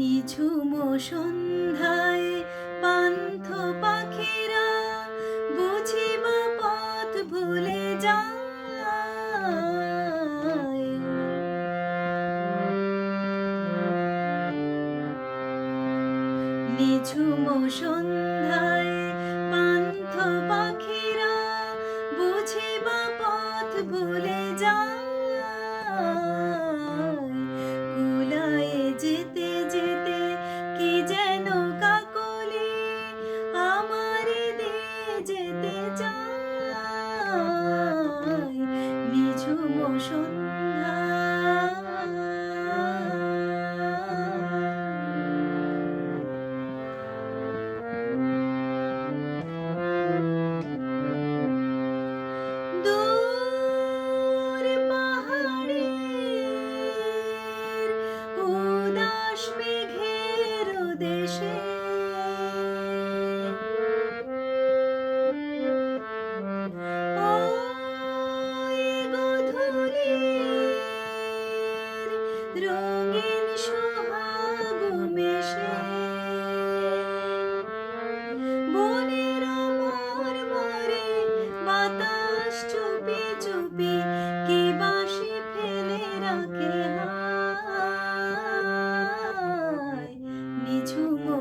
নিঝুম সন্ধ্যায় পান্থ পাখিরা বুঝিবা পথ ভুলে যায়। নিঝুম সন্ধ্যায় পান্থ 默默说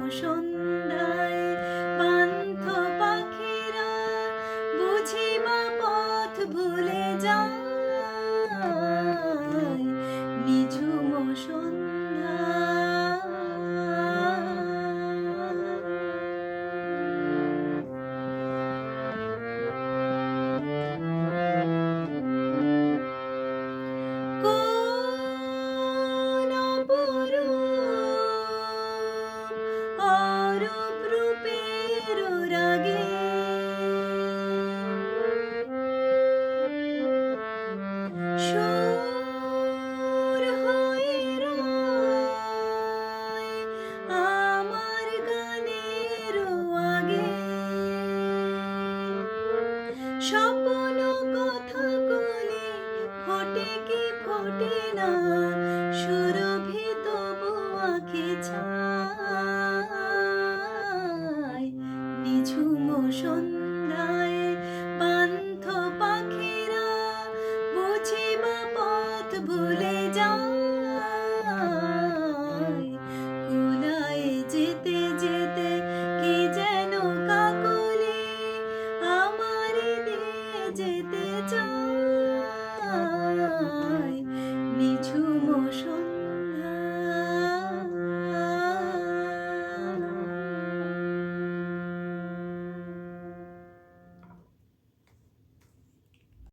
বসন্ত ছুটে না সুরভিত বুয়াকে ছায় নিঝুম সন্ধ্যা